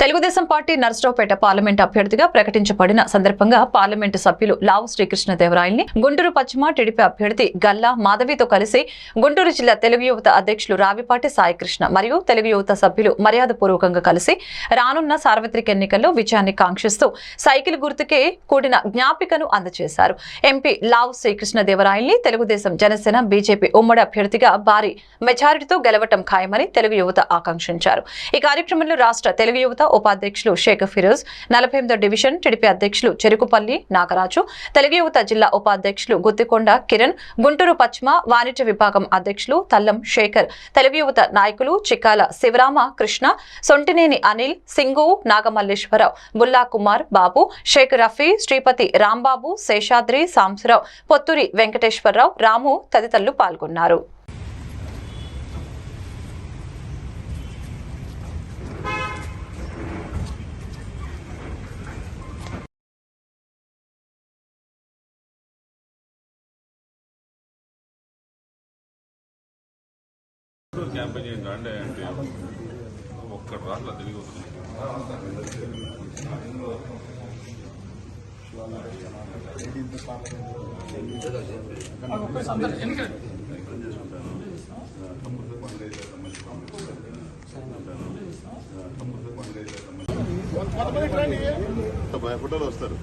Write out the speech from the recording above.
Telugu Desam party Narasaraopet parliament అభ్యర్థిగా ప్రకటించబడిన సందర్భంగా parliament సభ్యులు లావు శ్రీకృష్ణదేవరాయల్ని గుంటూరు పశ్చిమ టీడీపీ అభ్యర్థి గల్లా మాధవితో కలిసి గుంటూరు జిల్లా తెలుగు యువత అధ్యక్షులు రావిపాటి సాయికృష్ణ మరియు తెలుగు యువత సభ్యులు మర్యాదపూర్వకంగా కలిసి రానున్న సార్వత్రిక ఎన్నికల్లో విజయాన్ని కాంక్షిస్తూ సైకిల్ గుర్తుకే కూడిన జ్ఞాపికను అందజేశారు ఎంపీ లావు శ్రీకృష్ణదేవరాయల్ని తెలుగుదేశం జనసేన బీజేపీ ఉమ్మడి అభ్యర్థిగా భారీ మెజారిటీతో గెలవటం ఖాయమని తెలుగు యువత ఆకాంక్షించారు. ఈ కార్యక్రమంలో రాష్ట్ర తెలుగు యువత ఉపాధ్యక్షులు షేక్ ఫిరోజ్ నలభై ఎనిమిదో డివిజన్ టీడీపీ అధ్యక్షులు చెరుకుపల్లి నాగరాజు తెలుగు యువత జిల్లా ఉపాధ్యక్షులు గుత్తికొండ కిరణ్ గుంటూరు పశ్చిమ వాణిజ్య విభాగం అధ్యక్షులు తల్లం శేఖర్ తెలుగు యువత నాయకులు చిక్కాల శివరామ కృష్ణ సొంటినేని అనిల్ సింగు నాగమల్లేశ్వరరావు బుల్లా కుమార్ బాబు షేక్ రఫీ శ్రీపతి రాంబాబు శేషాద్రి సాంసరావు పొత్తూరి వెంకటేశ్వరరావు రాము తదితరులు పాల్గొన్నారు. క్యాంపెయిన్ చేయండి రండి అంటే ఒక్కటి రాట్లా తెలుగు ఫోటోలు వస్తారు.